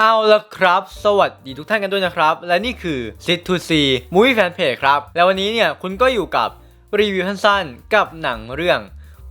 เอาละครับ สวัสดีทุกท่านกันด้วยนะครับ และนี่คือ Sit to See Movie Fan Page ครับ และวันนี้เนี่ยคุณก็อยู่กับรีวิวสั้นๆกับหนังเรื่อง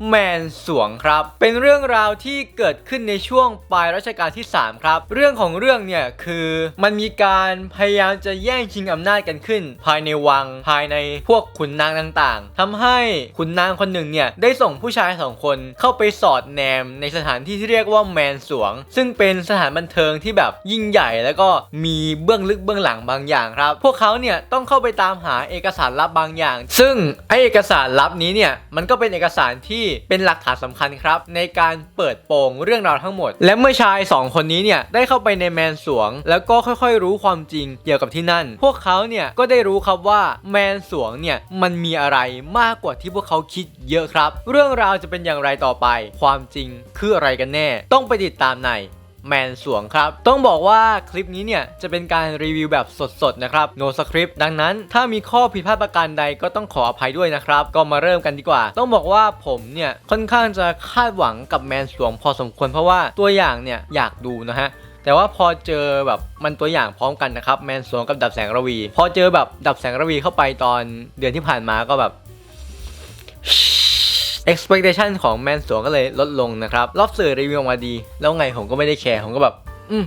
แมนสวงครับ เป็นเรื่องราวที่เกิดขึ้นในช่วงปลายรัชกาลที่ 3 ครับ เรื่องของเรื่องเนี่ยคือมันมีการพยายามจะแย่งชิงอำนาจกันขึ้น ภายในวังภายในพวกขุนนางต่างๆทำให้ขุนนางคนหนึ่งเนี่ยได้ส่งผู้ชายสองคนเข้าไปสอดแนมในสถานที่ที่เรียกว่าแมนสวง ซึ่งเป็นสถานบันเทิงที่แบบยิ่งใหญ่แล้วก็มีเบื้องลึกเบื้องหลังบางอย่างครับ พวกเขาเนี่ยต้องเข้าไปตามหาเอกสารลับบางอย่าง ซึ่งไอเอกสารลับนี้เนี่ยมันก็เป็นเอกสารที่เป็นหลักฐานสำคัญครับ ในการเปิดโปงเรื่องราวทั้งหมด และเมื่อชายสองคนนี้เนี่ยได้เข้าไปในแมนสวง แล้วก็ค่อยๆ รู้ความจริงเกี่ยวกับที่นั่น พวกเขาเนี่ยก็ได้รู้ครับว่าแมนสวงเนี่ยมันมีอะไรมากกว่าที่พวกเขาคิดเยอะครับ เรื่องราวจะเป็นอย่างไรต่อไป ความจริงคืออะไรกันแน่ ต้องไปติดตามใน แมนสวงครับ ต้องบอกว่าคลิปนี้เนี่ยจะเป็นการรีวิวแบบสดๆนะครับ no script ดังนั้นถ้ามีข้อผิดพลาดประการใดก็ต้องขออภัยด้วยนะครับ ก็มาเริ่มกันดีกว่า ต้องบอกว่าผมเนี่ยค่อนข้างจะคาดหวังกับแมนสวงพอสมควรเพราะว่าตัวอย่างเนี่ยอยากดูนะฮะแต่ว่าพอเจอแบบมันตัวอย่างพร้อมกันนะครับแมนสวงกับดับแสงระวี พอเจอแบบดับแสงระวีเข้าไปตอนเดือนที่ผ่านมาก็แบบ expectation ของแมนสวงก็เลยลดลงนะครับ รอบสื่อรีวิวออกมาดี แล้วไงผมก็ไม่ได้แคร์ผมก็แบบ อืม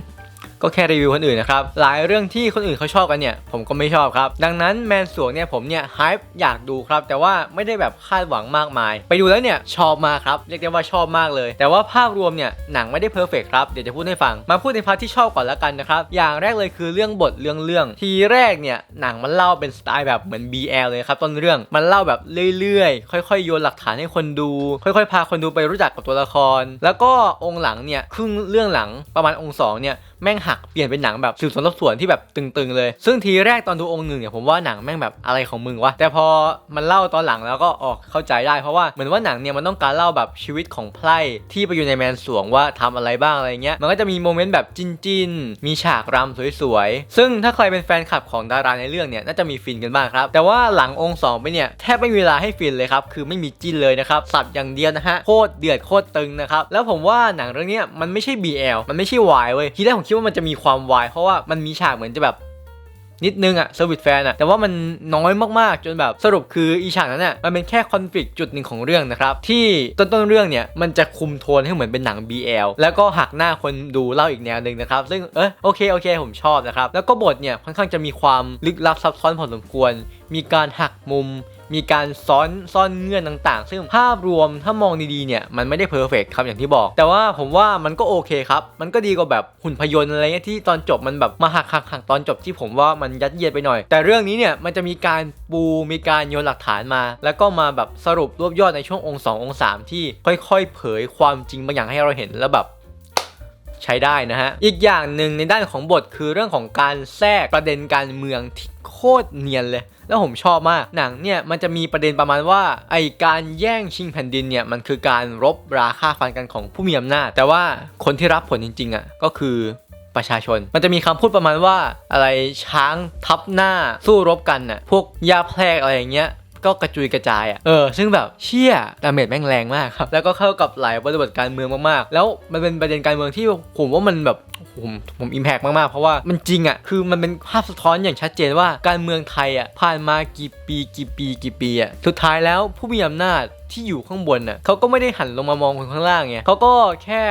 ก็แค่รีวิวคนอื่นนะครับ หลายเรื่องที่คนอื่นเขาชอบกันเนี่ย ผมก็ไม่ชอบครับ ดังนั้นแมนสวงเนี่ยผมเนี่ยฮป์อยากดูครับ แต่ว่าไม่ได้แบบคาดหวังมากมาย ไปดูแล้วเนี่ยชอบมากครับ เรียกได้ว่าชอบมากเลย แต่ว่าภาพรวมเนี่ยหนังไม่ได้เพอร์เฟกครับ เดี๋ยวจะพูดให้ฟัง มาพูดในพาร์ทที่ชอบก่อนแล้วกันนะครับ อย่างแรกเลยคือเรื่องบทเรื่องเรื่อง ทีแรกเนี่ยหนังมันเล่าเป็นสไตล์แบบเหมือน BL เลยครับต้นเรื่อง มันเล่าแบบเรื่อยๆ ค่อยๆ โยนหลักฐานให้คนดู ค่อยๆ พาคนดูไปรู้จักกับตัวละคร แล้วก็องค์หลังเนี่ยครึ่งเรื่องหลังประมาณองค์สองเนี่ย แม่งหักเปลี่ยนเป็นหนังแบบสืบสวนสอบสวนที่แบบตึงๆเลย ซึ่งทีแรกตอนดูองค์หนึ่งเนี่ยผมว่าหนังแม่งแบบอะไรของมึงวะแต่พอมันเล่าตอนหลังแล้วก็ออกเข้าใจได้เพราะว่าเหมือนว่าหนังเนี่ยมันต้องการเล่าแบบชีวิตของไพร่ที่ไปอยู่ในแมนสวงว่าทำอะไรบ้างอะไรเงี้ยมันก็จะมีโมเมนต์แบบจินๆมีฉากรำสวยๆซึ่งถ้าใครเป็นแฟนคลับของดาราในเรื่องเนี่ยน่าจะมีฟินกันบ้างครับแต่ว่าหลังองค์สองไปเนี่ยแทบไม่มีเวลาให้ฟินเลยครับคือไม่มีจิ้นเลยนะครับสับอย่างเดียวนะฮะโคตรเดือดโคตรตึงนะครับแล้วผมว่าหนังเรื่องเนี้ยมันไม่ใช่ BL มันไม่ใช่ Y เว้ยทีแรกผมคิดว่ามันจะมีความ Y เพราะว่ามันมีฉากเหมือนจะแบบนิดนึงอะเซอร์วิสแฟนอะแต่ว่ามันน้อยมากๆ จนแบบสรุปคืออีฉากนั้นอะมันเป็นแค่คอนฟ lict จุดหนึ่งของเรื่องนะครับ ที่ต้นต้นเรื่องเนี่ย มันจะคุมโทนให้เหมือนเป็นหนัง BL แล้วก็หักหน้าคนดูเล่าอีกแนวหนึ่งนะครับ ซึ่งเออโอเค โอเค ผมชอบนะครับ แล้วก็บทเนี่ย ค่อนข้างจะมีความลึกลับซับซ้อนพอสมควร มีการหักมุม มีการซ้อนซ่อนเงื่อนต่างๆ ซึ่งภาพรวมถ้ามองดีๆเนี่ยมันไม่ได้เพอร์เฟกครับอย่างที่บอก แต่ว่าผมว่ามันก็โอเคครับ มันก็ดีกว่าแบบหุ่นพยนต์อะไรเงี้ยที่ตอนจบมันแบบมาหักหักหักตอนจบที่ผมว่ามันยัดเยียดไปหน่อย แต่เรื่องนี้เนี่ยมันจะมีการปูมีการโยนหลักฐานมา แล้วก็มาแบบสรุปรวบยอดในช่วงองค์สององค์สามที่ค่อย ๆ เผยความจริงบางอย่างให้เราเห็นแล้วแบบใช้ได้นะฮะ อีกอย่างหนึ่งในด้านของบทคือเรื่องของการแทรกประเด็นการเมืองที่ คตรเนียนเลย แล้วผมชอบมาก หนังเนี่ยมันจะมีประเด็นประมาณว่าไอการแย่งชิงแผ่นดินเนี่ยมันคือการรบราฆ่าฟันกันของผู้มีอำนาจ แต่ว่าคนที่รับผลจริงๆอะก็คือประชาชน มันจะมีคำพูดประมาณว่าอะไรช้างทับหน้าสู้รบกันน่ะพวกยาแพรกอะไรอย่างเงี้ยก็กระจุยกระจายอะ เออ ซึ่งแบบเชี่ยดาเมจแม่งแรงมากครับ แล้วก็เข้ากับหลายบริบทการเมืองมากๆ แล้วมันเป็นประเด็นการเมืองที่ผมว่ามันแบบ ผมผมอิมแพกมาก ๆ เพราะว่ามันจริงอะคือมันเป็นภาพสะท้อนอย่างชัดเจนว่าการเมืองไทยอะผ่านมากี่ปีกี่ปีกี่ปีอะสุดท้ายแล้วผู้มีอำนาจที่อยู่ข้างบนน่ะเขาก็ไม่ได้หันลงมามองคนข้างล่างไงเขาก็แค่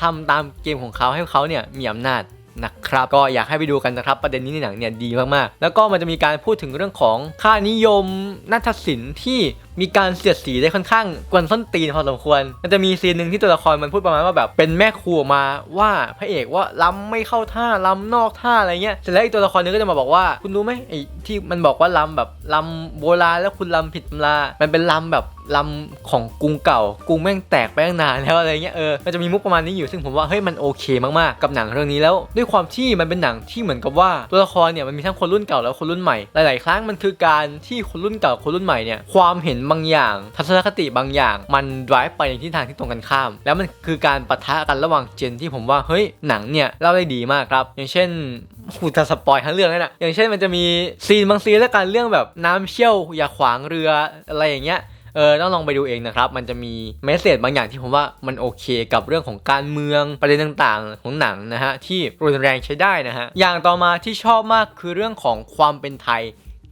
ทำตามเกมของเขาให้เขาเนี่ยมีอำนาจนะครับก็อยากให้ไปดูกันนะครับประเด็นนี้ในหนังเนี่ยดีมากๆ แล้วก็มันจะมีการพูดถึงเรื่องของค่านิยมนาฏศิลป์ที่ มีการเสียดสีได้ค่อนข้างกวนส้นตีนพอสมควร มันจะมีซีนหนึ่งที่ตัวละครมันพูดประมาณว่าแบบเป็นแม่ครัวมาว่าพระเอกว่าล้ำไม่เข้าท่าล้ำนอกท่าอะไรเงี้ยเสร็จแล้วอีกตัวละครนึงก็จะมาบอกว่า คุณรู้ไหมไอ้ที่มันบอกว่าล้ำแบบล้ำโบราณแล้วคุณล้ำผิดตำรามันเป็นล้ำแบบล้ำของกรุงเก่ากรุงแม่งแตกไปตั้งนานแล้วอะไรเงี้ยเออมันจะมีมุกประมาณนี้อยู่ซึ่งผมว่าเฮ้ยมันโอเคมากๆกับหนังเรื่องนี้แล้ว ด้วยความที่มันเป็นหนังที่เหมือนกับว่าตัวละครเนี่ยมันมีทั้งคนรุ่นเก่าแล้วคนรุ่นใหม่หลาย ๆ ครั้งมันคือการที่คนรุ่นเก่าคนรุ่นใหม่เนี่ยความเห็นบางอย่าง ทัศนคติบางอย่าง มัน drive ไปในทิศทางที่ตรงกันข้าม แล้วมันคือการปะทะกันระหว่างเจนที่ผมว่าเฮ้ยหนังเนี่ยเล่าได้ดีมากครับ อย่างเช่นหูจะสปอยทั้งเรื่องเลยนะอย่างเช่นมันจะมีซีนบางซีนแล้วกันเรื่องแบบน้ำเชี่ยวอย่าขวางเรืออะไรอย่างเงี้ยเออต้องลองไปดูเองนะครับ มันจะมีเมสเซจบางอย่างที่ผมว่ามันโอเคกับเรื่องของการเมืองประเด็นต่างๆ ของหนังนะฮะที่รุนแรงใช้ได้นะฮะ อย่างต่อมาที่ชอบมากคือเรื่องของความเป็นไทย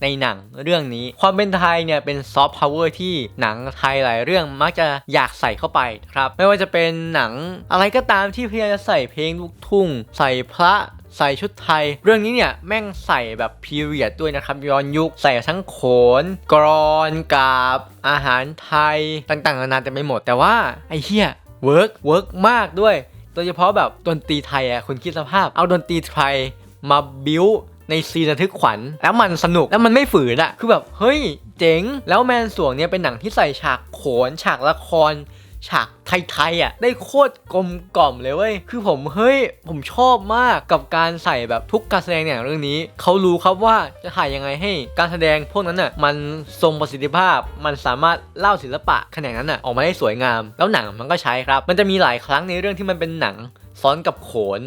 ในหนังเรื่องนี้ ความเป็นไทยเนี่ยเป็นซอฟต์พาวเวอร์ที่หนังไทยหลายเรื่องมักจะอยากใส่เข้าไปครับไม่ว่าจะเป็นหนังอะไรก็ตามที่พยายามจะใส่เพลงลูกทุ่ง ใส่พระใส่ชุดไทย เรื่องนี้เนี่ยแม่งใส่แบบพีเรียดด้วยนะครับย้อนยุคใส่ทั้งโขน กรอนกาบ อาหารไทยต่างๆนานาเต็มไปหมด แต่ว่าไอ้เหี้ยเวิร์กเวิร์กมากด้วยโดยเฉพาะแบบดนตรีไทยอะคุณคิดสภาพ เอาดนตรีไทยมาบิว ในซีนระทึกขวัญ แล้วมันสนุกแล้วมันไม่ฝืนอะคือแบบเฮ้ยเจ๋ง แล้วแมนสวงเนี่ยเป็นหนังที่ใส่ฉากโขนฉากละครฉากไทยๆอะได้โคตรกลมกล่อมเลยเว้ย คือผมเฮ้ยผมชอบมากกับการใส่แบบทุกการแสดงในหนังเรื่องนี้ เขารู้ครับว่าจะถ่ายยังไงให้ การแสดงพวกนั้นอะมันทรงประสิทธิภาพ มันสามารถเล่าศิลปะแขนงนั้นอะออกมาได้สวยงาม แล้วหนังมันก็ใช้ครับ มันจะมีหลายครั้งในเรื่องที่มันเป็นหนังซ้อนกับโขน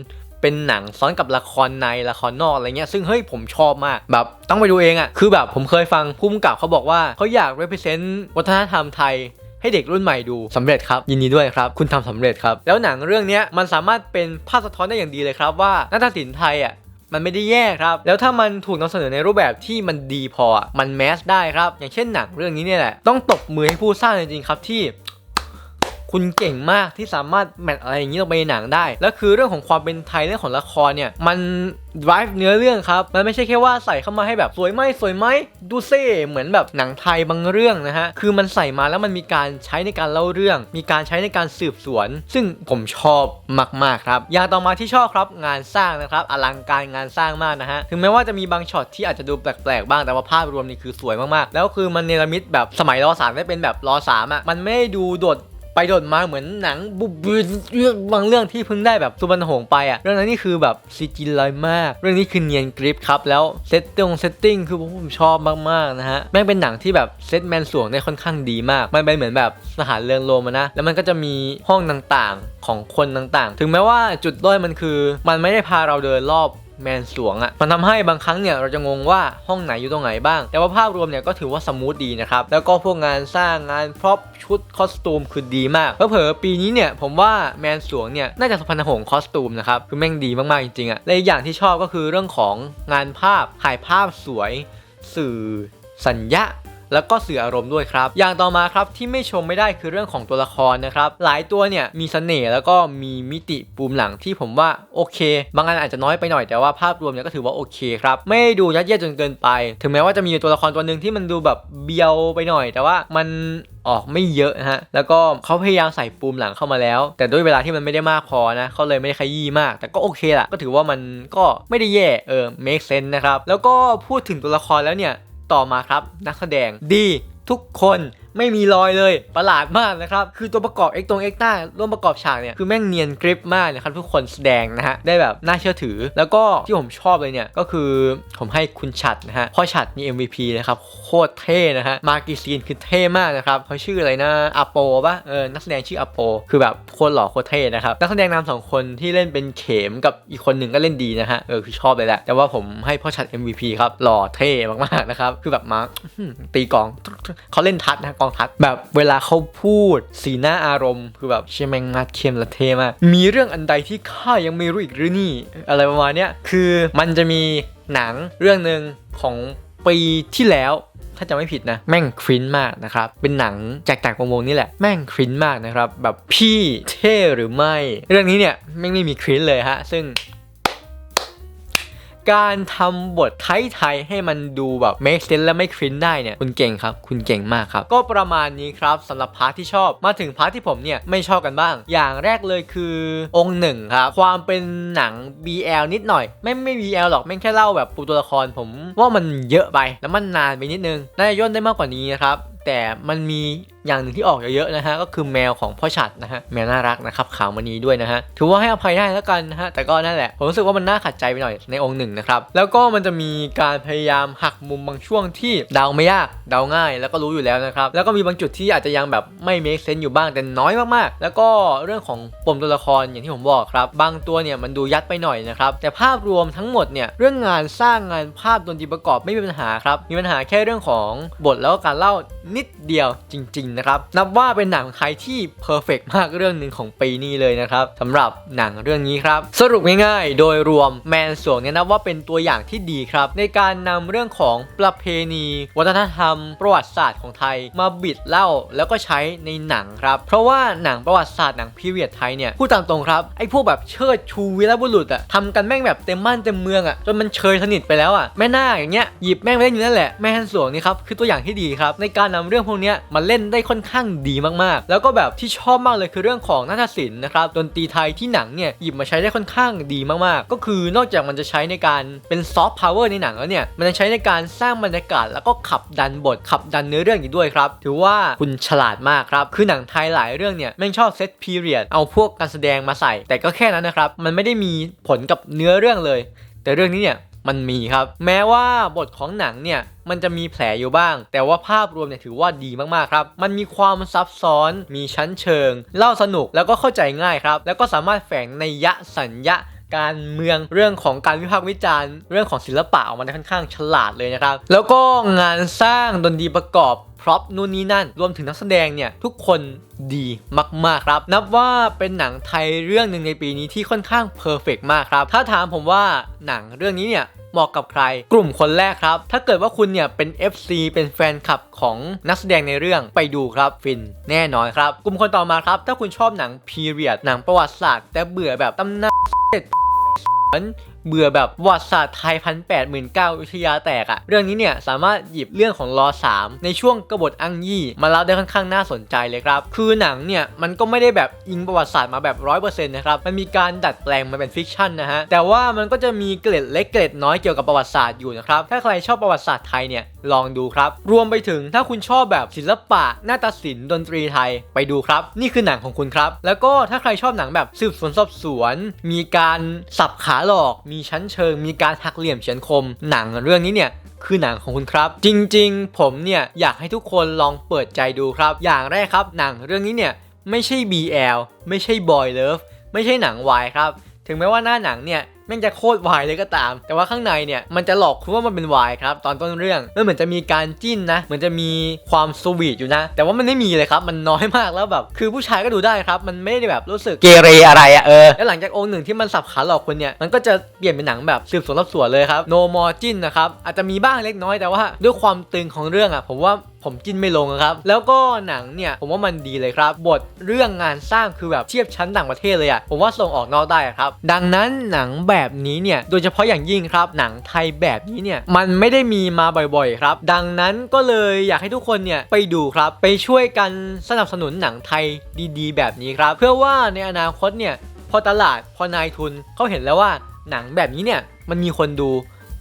เป็นหนังซ้อนกับละครในละครนอกอะไรเงี้ยซึ่งเฮ้ยผมชอบมากแบบต้องไปดูเองอะ่ะคือแบบผมเคยฟังพุ่มกับเขาบอกว่าเขาอยาก represent วัฒนธรรมไทยให้เด็กรุ่นใหม่ดูสำเร็จครับ ยินดีด้วยครับ คุณทำสำเร็จครับ แล้วหนังเรื่องนี้มันสามารถเป็นภาพสะท้อนได้อย่างดีเลยครับ ว่านาฏศิลป์ไทยอะมันไม่ได้แย่ครับ แล้วถ้ามันถูกนำเสนอในรูปแบบที่มันดีพอ มันแมสได้ครับ อย่างเช่นหนังเรื่องนี้เนี่ยแหละต้องตบมือให้ผู้สร้างจริงๆครับที่ คุณเก่งมากที่สามารถแมทอะไรอย่างนี้ลงไปในหนังได้ แล้วคือเรื่องของความเป็นไทยเรื่องของละครเนี่ยมัน drive เนื้อเรื่องครับ มันไม่ใช่แค่ว่าใส่เข้ามาให้แบบสวยไหมสวยไหมดูเซ่เหมือนแบบหนังไทยบางเรื่องนะฮะ คือมันใส่มาแล้วมันมีการใช้ในการเล่าเรื่อง มีการใช้ในการสืบสวน ซึ่งผมชอบมากๆครับ อย่างต่อมาที่ชอบครับงานสร้างนะครับอลังการงานสร้างมากนะฮะ ถึงแม้ว่าจะมีบางช็อตที่อาจจะดูแปลกๆบ้าง แต่ว่าภาพรวมนี่คือสวยมากๆ แล้วคือมันเนรมิตแบบสมัยรอสามได้เป็นแบบรอสามอะ มันไม่ได้ดูโดด ไปโดดมาเหมือนหนังบุบบืนบางเรื่องที่เพิ่งได้แบบสุวรรณหงไปอะเรื่องนั้นนี่คือแบบซีจีลอยมาก เรื่องนี้คือเนียนกริปครับแล้วเซตตรงเซตติ้งคือผมชอบมากๆนะฮะแม่งเป็นหนังที่แบบเซตแมนสวงได้ค่อนข้างดีมาก มันเป็นเหมือนแบบสถานเรืองโรมนะ แล้วมันก็จะมีห้องต่างๆของคนต่างๆ ถึงแม้ว่าจุดด้อยมันคือ มันไม่ได้พาเราเดินรอบ แมนสวงอะ่ะมันทำให้บางครั้งเนี่ยเราจะงงว่าห้องไหนอยู่ตรงไหนบ้าง แต่ว่าภาพรวมเนี่ยก็ถือว่าสมูทดีนะครับ แล้วก็พวกงานสร้างงานพร็อพชุดคอสตูมคือดีมากเผลอปีนี้เนี่ยผมว่าแมนสวงเนี่ยน่าจะสุพรรณหงส์คอสตูมนะครับคือแม่งดีมากๆจริงๆอะ่ะและอีกอย่างที่ชอบก็คือเรื่องของงานภาพถ่ายภาพสวย สื่อ สัญญา แล้วก็สื่ออารมณ์ด้วยครับ อย่างต่อมาครับที่ไม่ชมไม่ได้คือเรื่องของตัวละครนะครับ หลายตัวเนี่ยมีเสน่ห์แล้วก็มีมิติปูมหลังที่ผมว่าโอเค บางอันอาจจะน้อยไปหน่อยแต่ว่าภาพรวมเนี่ยก็ถือว่าโอเคครับไม่ด้ดูยัดเยียดจนเกินไป ถึงแม้ว่าจะมีตัวละครตัวหนึ่งที่มันดูแบบเบียวไปหน่อย แต่ว่ามันออกไม่เยอะนะฮะ แล้วก็เขาพยายามใส่ปูมหลังเข้ามาแล้ว แต่ด้วยเวลาที่มันไม่ได้มากพอนะเขาเลยไม่ได้ขยี้มาก แต่ก็โอเคละก็ถือว่ามันก็ไม่ได้แย่เออ make sense นะครับ แล้วก็พูดถึงตัวละครแล้วเนี่ย ต่อมาครับ นักแสดงดีทุกคน ไม่มีรอยเลยประหลาดมากนะครับ คือตัวประกอบเอ็กตรงเอ็กต้าร่วมประกอบฉากเนี่ยคือแม่งเนียนกริปมากนะครับทุกคนแสดงนะฮะได้แบบน่าเชื่อถือ แล้วก็ที่ผมชอบเลยเนี่ยก็คือผมให้คุณฉัดนะฮะพ่อฉัดมี MVP นะครับโคตรเท่นะฮะมากีซีนคือเท่มากนะครับเขาชื่ออะไรนะอาโปปะเออนักแสดงชื่ออาโปคือแบบโคตรหล่อโคตรเท่นะครับนักแสดงนำสองคนที่เล่นเป็นเข็มกับอีกคนหนึ่งก็เล่นดีนะฮะเออคือชอบเลยแหละแต่ว่าผมให้พ่อชัด MVP ครับหล่อเท่มากๆนะครับคือแบบมาตีกองเขาเล่นทัดนะกองทัดแบบเวลาเขาพูด สีหน้าอารมณ์ คือแบบเชี่ยแม่งมาดเข้มและเทมากมีเรื่องอันใดที่ข้ายังไม่รู้อีกหรือนี่ อะไรประมาณเนี้ยคือมันจะมีหนังเรื่องหนึ่งของปีที่แล้วถ้าจะไม่ผิดนะ แม่งคริ้นมากนะครับ เป็นหนังจากจากวงนี่แหละ แม่งคริ้นมากนะครับ แบบพี่เท่หรือไม่ เรื่องนี้เนี่ยแม่งไม่มีคริ้นเลยฮะ ซึ่ง การทำบทไทยๆให้มันดูแบบ make sense และไม่ครินได้เนี่ยคุณเก่งครับ คุณเก่งมากครับ ก็ประมาณนี้ครับสำหรับพาร์ทที่ชอบมาถึงพาร์ทที่ผมเนี่ยไม่ชอบกันบ้าง อย่างแรกเลยคือองค์หนึ่งครับ ความเป็นหนัง BL นิดหน่อย ไม่ไม่ BL หรอกแม่งแค่เล่าแบบปูตัวละครผมว่ามันเยอะไปแล้วมันนานไปนิดนึงน่าจะย่นได้มากกว่านี้นะครับแต่มันมี อย่างหนึ่งที่ออกเยอะๆนะฮะก็คือแมวของพ่อฉัดนะฮะแมวน่ารักนะครับขาวมณีด้วยนะฮะถือว่าให้อภัยได้แล้วกันนะฮะแต่ก็นั่นแหละผมรู้สึกว่ามันน่าขัดใจไปหน่อยในองค์หนึ่งนะครับแล้วก็มันจะมีการพยายามหักมุมบางช่วงที่เดาไม่ยากเดาง่าย แล้วก็รู้อยู่แล้วนะครับแล้วก็มีบางจุดที่อาจจะยังแบบไม่ make sense อยู่บ้างแต่น้อยมากๆ แล้วก็เรื่องของปมตัวละครอย่างที่ผมบอกครับบางตัวเนี่ยมันดูยัดไปหน่อยนะครับแต่ภาพรวมทั้งหมดเนี่ยเรื่องงานสร้างงานภาพดนตรีประกอบไม่มีปัญหาครับมีปัญหาแค่เรื่องของบทแล้วก็การเล่านิดเดียวจริง ๆนะครับนับว่าเป็นหนังไทยที่เพอร์เฟกมากเรื่องหนึ่งของปีนี้เลยนะครับสำหรับหนังเรื่องนี้ครับ สรุปง่ายๆ โดยรวมแมนสวงเนี่ยนับว่าเป็นตัวอย่างที่ดีครับ ในการนำเรื่องของประเพณี วัฒนธรรม ประวัติศาสตร์ของไทยมาบิดเล่าแล้วก็ใช้ในหนังครับ เพราะว่าหนังประวัติศาสตร์หนังพีเรียดไทยเนี่ยพูดตามตรงครับไอ้พวกแบบเชิดชูวีรบุรุษอะทำกันแม่งแบบเต็มบ้านเต็มเมืองอะจนมันเชยสนิทไปแล้วอะแม่นาอย่างเงี้ยหยิบแม่งไปเล่นอยู่นั่นแหละแม่ฮันสวงนี่ครับคือตัวอย่างที่ดีครับในการนำเรื่องพวกเนี้ยมาเล่นได้ค่อนข้างดีมากๆ แล้วก็แบบที่ชอบมากเลยคือเรื่องของนาฏศิลป์นะครับดนตรีไทยที่หนังเนี่ยหยิบมาใช้ได้ค่อนข้างดีมากๆ ก็คือนอกจากมันจะใช้ในการเป็นซอฟต์พาวเวอร์ในหนังแล้วเนี่ยมันจะใช้ในการสร้างบรรยากาศ แล้วก็ขับดันบทขับดันเนื้อเรื่องอีกด้วยครับถือว่าคุณฉลาดมากครับคือหนังไทยหลายเรื่องเนี่ยแม่งชอบเซตพีเรียดเอาพวกการแสดงมาใส่ แต่ก็แค่นั้นนะครับมันไม่ได้มีผลกับเนื้อเรื่องเลย แต่เรื่องนี้เนี่ย มันมีครับ แม้ว่าบทของหนังเนี่ยมันจะมีแผลอยู่บ้าง แต่ว่าภาพรวมเนี่ยถือว่าดีมากๆครับ มันมีความซับซ้อน มีชั้นเชิง เล่าสนุกแล้วก็เข้าใจง่ายครับ แล้วก็สามารถแฝงในยะสัญญะการเมืองเรื่องของการวิพากษ์วิจารณ์ เรื่องของศิลปะออกมาได้ค่อนข้างฉลาดเลยนะครับ แล้วก็งานสร้างดนตรีประกอบพร็อพนู่นนี่นั่น รวมถึงนักแสดงเนี่ย ทุกคนดีมาก ๆ ครับ นับว่าเป็นหนังไทยเรื่องหนึ่งในปีนี้ที่ค่อนข้างเพอร์เฟกมากครับ ถ้าถามผมว่าหนังเรื่องนี้เนี่ย เหมาะกับใคร กลุ่มคนแรกครับ ถ้าเกิดว่าคุณเนี่ยเป็น FC เป็นแฟนคลับของนักแสดงในเรื่องไปดูครับฟินแน่นอนครับ กลุ่มคนต่อมาครับ ถ้าคุณชอบหนังพีเรียดหนังประวัติศาสตร์ แต่เบื่อแบบตำนานเเบื่อแบบประวัติศาสตร์ไทยพันแปดหมื่นเก้าวิทยาแตกอะเรื่องนี้เนี่ยสามารถหยิบเรื่องของรอสามในช่วงกบฏอังยี่ มาเล่าได้ค่อนข้างน่าสนใจเลยครับ คือหนังเนี่ยมันก็ไม่ได้แบบอิงประวัติศาสตร์มาแบบร้อยเปอร์เซ็นต์นะครับ มันมีการดัดแปลงมาเป็นฟิกชันนะฮะ แต่ว่ามันก็จะมีเกล็ดเล็กเกล็ดน้อยเกี่ยวกับประวัติศาสตร์อยู่นะครับ ถ้าใครชอบประวัติศาสตร์ไทยเนี่ยลองดูครับ รวมไปถึงถ้าคุณชอบแบบศิลปะนาฏศิลป์ดนตรีไทยไปดูครับ นี่คือหนังของคุณครับ แล้วก็ถ้าใครชอบหนังแบบสืบสวนสอบสวน มีการสับขาหลอกมีีชั้นเชิง มีการหักเหลี่ยมเฉือนคม หนังเรื่องนี้เนี่ยคือหนังของคุณครับ จริงๆ ผมเนี่ยอยากให้ทุกคนลองเปิดใจดูครับ อย่างแรกครับหนังเรื่องนี้เนี่ยไม่ใช่ BL ไม่ใช่ Boy Love ไม่ใช่หนังวายครับ ถึงแม้ว่าหน้าหนังเนี่ย แม่งจะโคตรวายเลยก็ตาม แต่ว่าข้างในเนี่ยมันจะหลอกคุณว่ามันเป็นวายครับตอนต้นเรื่องมันเหมือนจะมีการจิ้นนะ เหมือนจะมีความสวีทอยู่นะ แต่ว่ามันไม่มีเลยครับ มันน้อยมากแล้วแบบ คือผู้ชายก็ดูได้ครับ มันไม่ได้แบบรู้สึกเกเรอะไรอะเออ แล้วหลังจากองค์หนึ่งที่มันสับขาหลอกคุณเนี่ย มันก็จะเปลี่ยนเป็นหนังแบบสืบสวนสอบสวนเลยครับ no more จิ้นนะครับ อาจจะมีบ้างเล็กน้อยแต่ว่าด้วยความตึงของเรื่องอะผมว่า ผมกินไม่ลงครับ แล้วก็หนังเนี่ยผมว่ามันดีเลยครับ บทเรื่องงานสร้างคือแบบเทียบชั้นต่างประเทศเลยอะผมว่าส่งออกนอกได้ครับ ดังนั้นหนังแบบนี้เนี่ยโดยเฉพาะอย่างยิ่งครับหนังไทยแบบนี้เนี่ยมันไม่ได้มีมาบ่อยๆ ครับ ดังนั้นก็เลยอยากให้ทุกคนเนี่ยไปดูครับไปช่วยกันสนับสนุนหนังไทยดีๆ แบบนี้ครับ เพื่อว่าในอนาคตเนี่ยพอตลาดพอนายทุนเขาเห็นแล้วว่าหนังแบบนี้เนี่ยมันมีคนดู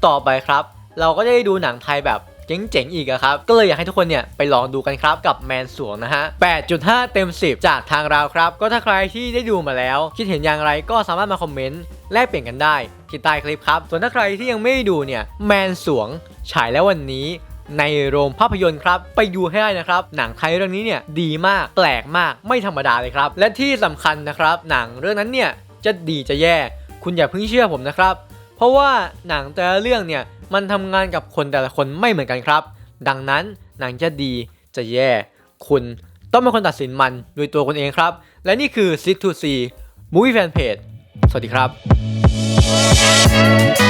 ต่อไปครับ เราก็จะได้ดูหนังไทยแบบ เจ๋งๆอีกอะครับ ก็เลยอยากให้ทุกคนเนี่ยไปลองดูกันครับกับแมนสวงนะฮะ 8.5 เต็ม 10 จากทางเราครับ ก็ถ้าใครที่ได้ดูมาแล้ว คิดเห็นอย่างไรก็สามารถมาคอมเมนต์แลกเปลี่ยนกันได้ที่ใต้คลิปครับ ส่วนถ้าใครที่ยังไม่ได้ดูเนี่ยแมนสวงฉายแล้ววันนี้ในโรงภาพยนตร์ครับ ไปดูให้ได้นะครับ หนังไทยเรื่องนี้เนี่ยดีมากแปลกมากไม่ธรรมดาเลยครับ และที่สำคัญนะครับ หนังเรื่องนั้นเนี่ยจะดีจะแย่ คุณอย่าเพิ่งเชื่อผมนะครับ เพราะว่าหนังแต่ละเรื่องเนี่ย มันทำงานกับคนแต่ละคนไม่เหมือนกันครับ ดังนั้นหนังจะดีจะแย่ คุณต้องเป็นคนตัดสินมันโดยตัวคุณเองครับ และนี่คือ Sit to See Movie Fan Page สวัสดีครับ